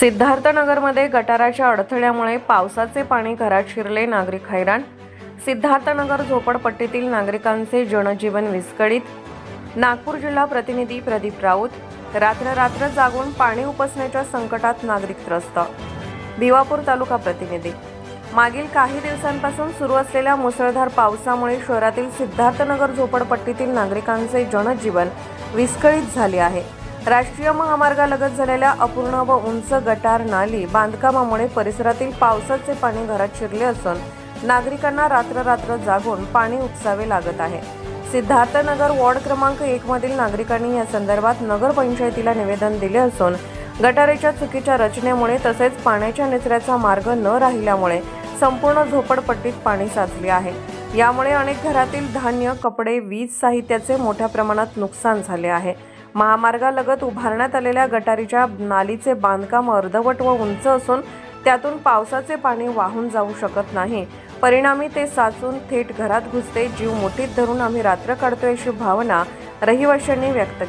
सिद्धार्थनगरमध्ये गटाराच्या अडथळ्यामुळे पावसाचे पाणी घरात शिरले नागरिक हैराण. सिद्धार्थनगर झोपडपट्टीतील नागरिकांचे जनजीवन विस्कळीत. नागपूर जिल्हा प्रतिनिधी प्रदीप राऊत. रात्र रात्र जागून पाणी उपसण्याच्या संकटात नागरिक त्रस्त. भिवापूर तालुका प्रतिनिधी. मागील काही दिवसांपासून सुरू असलेल्या मुसळधार पावसामुळे शहरातील सिद्धार्थनगर झोपडपट्टीतील नागरिकांचे जनजीवन विस्कळीत झाले आहे. राष्ट्रीय महामार्गालगत झालेल्या अपूर्ण व उंच गटार नाली बांधकामामुळे परिसरातील पावसाचे पाणी घरात शिरले असून नागरिकांना रात्र रात्र जागून पाणी उपसावे लागत आहे. सिद्धार्थनगर वॉर्ड क्रमांक एक मधील नागरिकांनी या संदर्भात नगरपंचायतीला निवेदन दिले असून गटारेच्या चुकीच्या रचनेमुळे तसेच पाण्याच्या निचऱ्याचा मार्ग न राहिल्यामुळे संपूर्ण झोपडपट्टीत पाणी साचले आहे. यामुळे अनेक घरातील धान्य कपडे वीज साहित्याचे मोठ्या प्रमाणात नुकसान झाले आहे. महामार्गालगत उभारण्यात आलेल्या गटारीच्या नालीचे बांधकाम अर्धवट व उंच असून त्यातून पावसाचे पाणी वाहून जाऊ शकत नाही. परिणामी ते साचून थेट घरात घुसते. जीव मोठीत धरून आम्ही रात्र काढतोय अशी भावना रहिवाशांनी व्यक्त केली.